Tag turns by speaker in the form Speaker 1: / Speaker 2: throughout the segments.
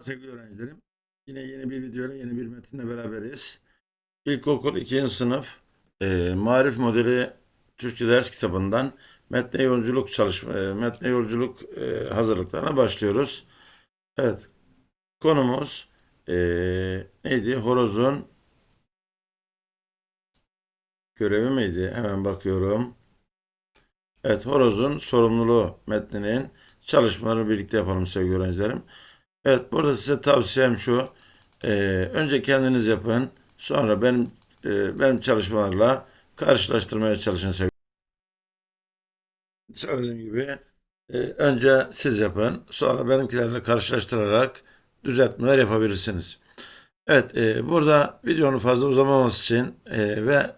Speaker 1: Sevgili öğrencilerim, yine yeni bir videoyla yeni bir metinle beraberiz. İlkokul 2. sınıf e, Marif Modeli Türkçe ders kitabından metne yolculuk çalışma, e, metne yolculuk e, hazırlıklarına başlıyoruz. Evet, konumuz e, neydi? Horozun görevi miydi? Hemen bakıyorum. Evet, horozun sorumluluğu metninin çalışmalarını birlikte yapalım sevgili öğrencilerim. Evet, burada size tavsiyem şu. Ee, önce kendiniz yapın. Sonra benim e, benim çalışmalarla karşılaştırmaya çalışın sevgili. Söylediğim gibi e, önce siz yapın. Sonra benimkilerle karşılaştırarak düzeltmeler yapabilirsiniz. Evet, e, burada videonun fazla uzamaması için e, ve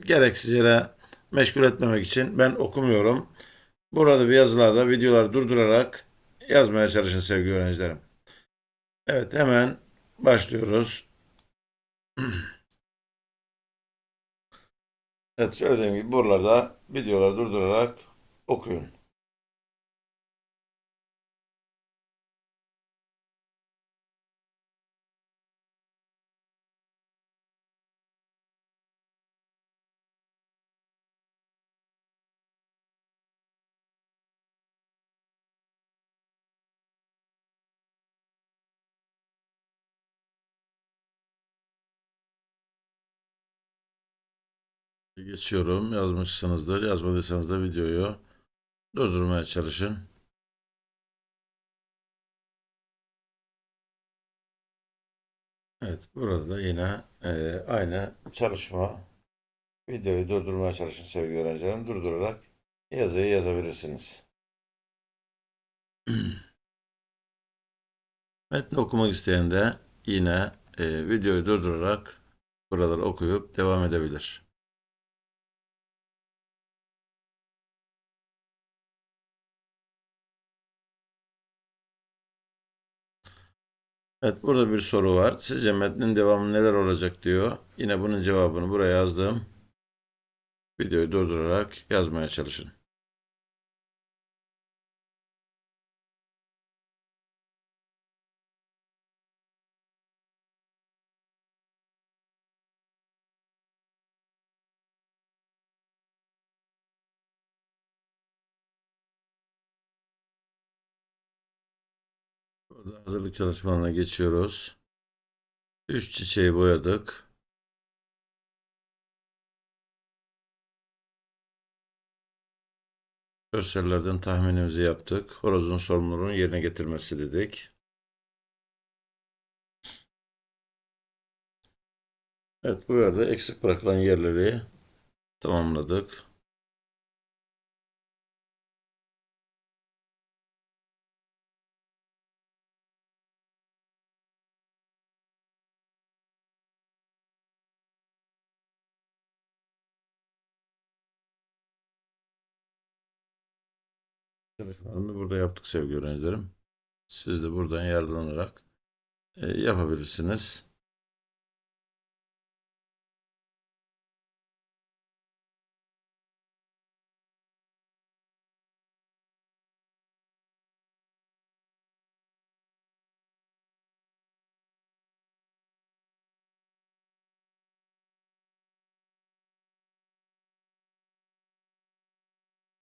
Speaker 1: gereksiz yere meşgul etmemek için ben okumuyorum. Burada bir yazılarda videoları durdurarak yazmaya çalışın sevgili öğrencilerim. Evet hemen başlıyoruz. Evet söylediğim gibi buralarda videoları durdurarak okuyun. Geçiyorum. Yazmışsınızdır. Yazmadıysanız da videoyu durdurmaya çalışın. Evet, burada da yine e, aynı çalışma videoyu durdurmaya çalışın sevgili öğrencilerim. Durdurarak yazıyı yazabilirsiniz. Metni okumak isteyen de yine e, videoyu durdurarak buraları okuyup devam edebilir. Evet, burada bir soru var. Sizce metnin devamı neler olacak diyor. Yine bunun cevabını buraya yazdım. Videoyu durdurarak yazmaya çalışın. Burada hazırlık çalışmalarına geçiyoruz. Üç çiçeği boyadık. Görsellerden tahminimizi yaptık. Horozun sorumluluğunu yerine getirmesi dedik. Evet, bu yerde eksik bırakılan yerleri tamamladık. Çalışmalarını burada yaptık sevgili öğrencilerim. Siz de buradan yararlanarak e, yapabilirsiniz.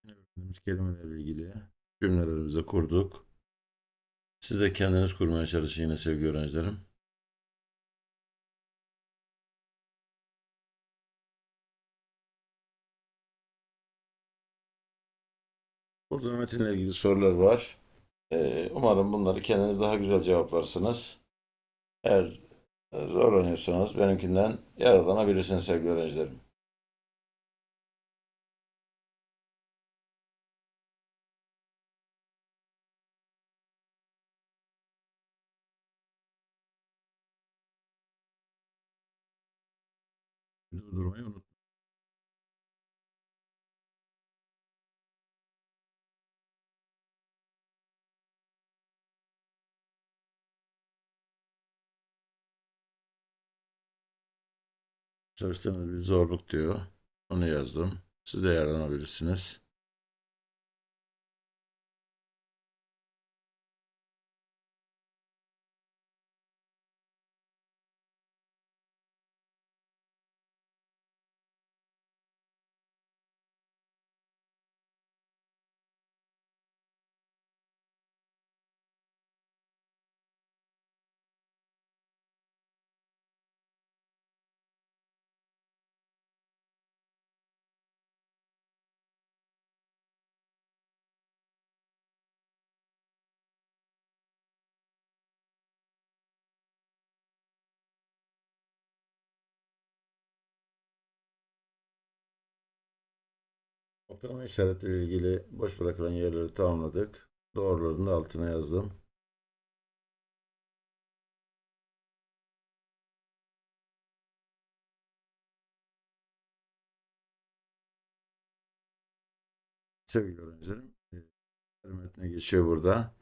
Speaker 1: Öğrendiğimiz kelimelerle ilgili cümlelerimizi kurduk. Siz de kendiniz kurmaya çalışın yine sevgili öğrencilerim. Burada metinle ilgili sorular var. Ee, umarım bunları kendiniz daha güzel cevaplarsınız. Eğer zorlanıyorsanız benimkinden yararlanabilirsiniz sevgili öğrencilerim. Durdurmayı unutmayın. Çalıştığınız bir zorluk diyor. Onu yazdım. Siz de yararlanabilirsiniz. Noktalama işaretiyle ilgili boş bırakılan yerleri tamamladık. Doğrularını da altına yazdım. Sevgili öğrencilerim, e, metne geçiyor burada.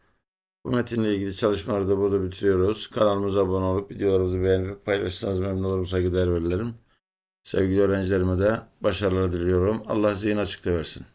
Speaker 1: Bu metinle ilgili çalışmaları da burada bitiriyoruz. Kanalımıza abone olup videolarımızı beğenip paylaşırsanız memnun olurum, saygıdeğer verilerim. Sevgili öğrencilerime de başarılar diliyorum. Allah zihin açıkta versin.